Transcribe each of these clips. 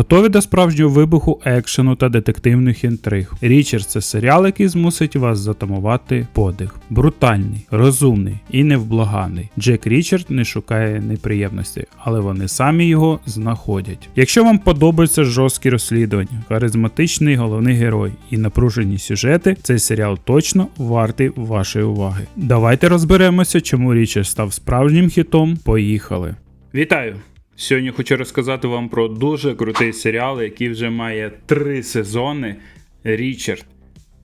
Готові до справжнього вибуху екшену та детективних інтриг. Річард це серіал, який змусить вас затамувати подих. Брутальний, розумний і невблаганий. Джек Річард не шукає неприємностей, але вони самі його знаходять. Якщо вам подобаються жорсткі розслідування, харизматичний головний герой і напружені сюжети, цей серіал точно вартий вашої уваги. Давайте розберемося, чому Річард став справжнім хітом. Поїхали! Вітаю! Сьогодні хочу розказати вам про дуже крутий серіал, який вже має три сезони. Річард.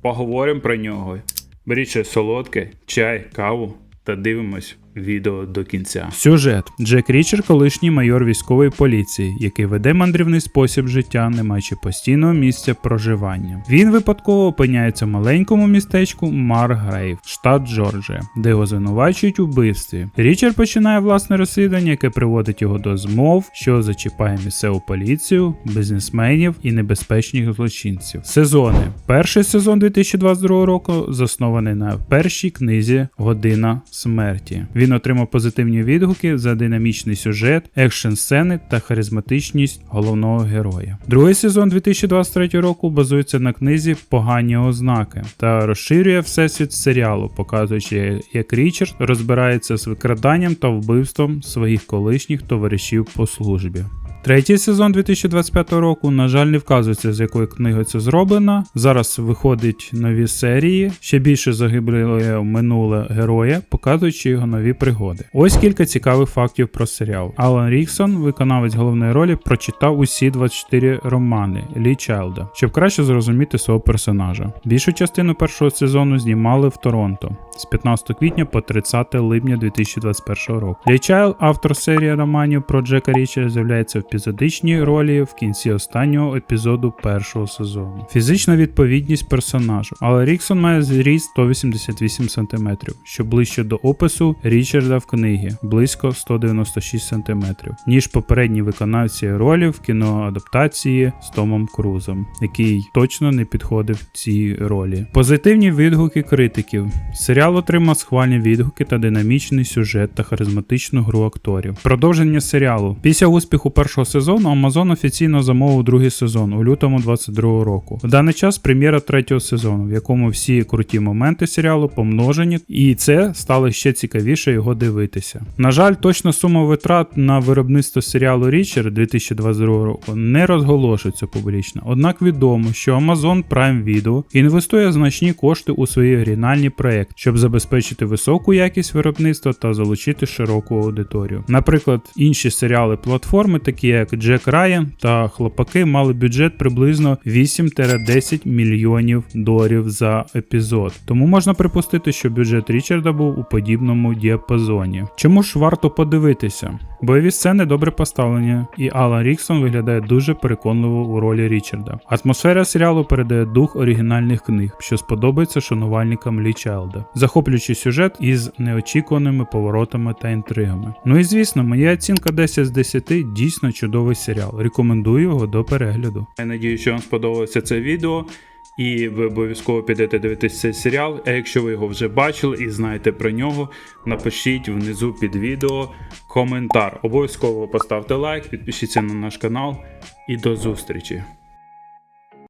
Поговоримо про нього. Беріть щось солодке, чай, каву та дивимось відео до кінця. Сюжет: Джек Річард, колишній майор військової поліції, який веде мандрівний спосіб життя, не маючи постійного місця проживання. Він випадково опиняється в маленькому містечку Маргрейв, штат Джорджія, де його звинувачують у вбивстві. Річард починає власне розслідування, яке приводить його до змов, що зачіпає місцеву поліцію, бізнесменів і небезпечних злочинців. Сезони. Перший сезон 2022 року заснований на першій книзі Година смерті. Він отримав позитивні відгуки за динамічний сюжет, екшн сцени та харизматичність головного героя. Другий сезон 2023 року базується на книзі Погані ознаки та розширює всесвіт серіалу, показуючи, як Річард розбирається з викраданням та вбивством своїх колишніх товаришів по службі. Третій сезон 2025 року, на жаль, не вказується, з якої книги це зроблено. Зараз виходять нові серії, ще більше загиблого минуле героя, показуючи його нові пригоди. Ось кілька цікавих фактів про серіал. Алан Ріксон, виконавець головної ролі, прочитав усі 24 романи Лі Чайлда, щоб краще зрозуміти свого персонажа. Більшу частину першого сезону знімали в Торонто з 15 квітня по 30 липня 2021 року. Лі Чайлд, автор серії романів про Джека Річа, з'являється в епізодичній ролі в кінці останнього епізоду першого сезону. Фізична відповідність персонажу. Але Ріксон має зріст 188 см, що ближче до опису Річарда в книгі близько 196 см, ніж попередні виконавці ролі в кіноадаптації з Томом Крузом, який точно не підходив цій ролі. Позитивні відгуки критиків. Серіал отримав схвальні відгуки та динамічний сюжет та харизматичну гру акторів. Продовження серіалу. Після успіху першого сезону Amazon офіційно замовив другий сезон у лютому 22 року. В даний час прем'єра третього сезону, в якому всі круті моменти серіалу помножені, і це стало ще цікавіше його дивитися. На жаль, точна сума витрат на виробництво серіалу Річард 2022 року не розголошується публічно. Однак відомо, що Amazon Prime Video інвестує значні кошти у свої оригінальні проекти, щоб забезпечити високу якість виробництва та залучити широку аудиторію. Наприклад, інші серіали платформи, такі як Джек Райан та Хлопаки, мали бюджет приблизно 8-10 мільйонів доларів за епізод. Тому можна припустити, що бюджет Річарда був у подібному діапазоні. Чому ж варто подивитися? Бойові сцени добре поставлені, і Алан Ріксон виглядає дуже переконливо у ролі Річарда. Атмосфера серіалу передає дух оригінальних книг, що сподобається шанувальникам Лі Чайлда, захоплюючий сюжет із неочікуваними поворотами та інтригами. Ну і звісно, моя оцінка 10 з 10 дійсно чудовий серіал. Рекомендую його до перегляду. Я надію, що вам сподобалося це відео. І ви обов'язково підете дивитися цей серіал. А якщо ви його вже бачили і знаєте про нього, напишіть внизу під відео коментар. Обов'язково поставте лайк, підпишіться на наш канал і до зустрічі!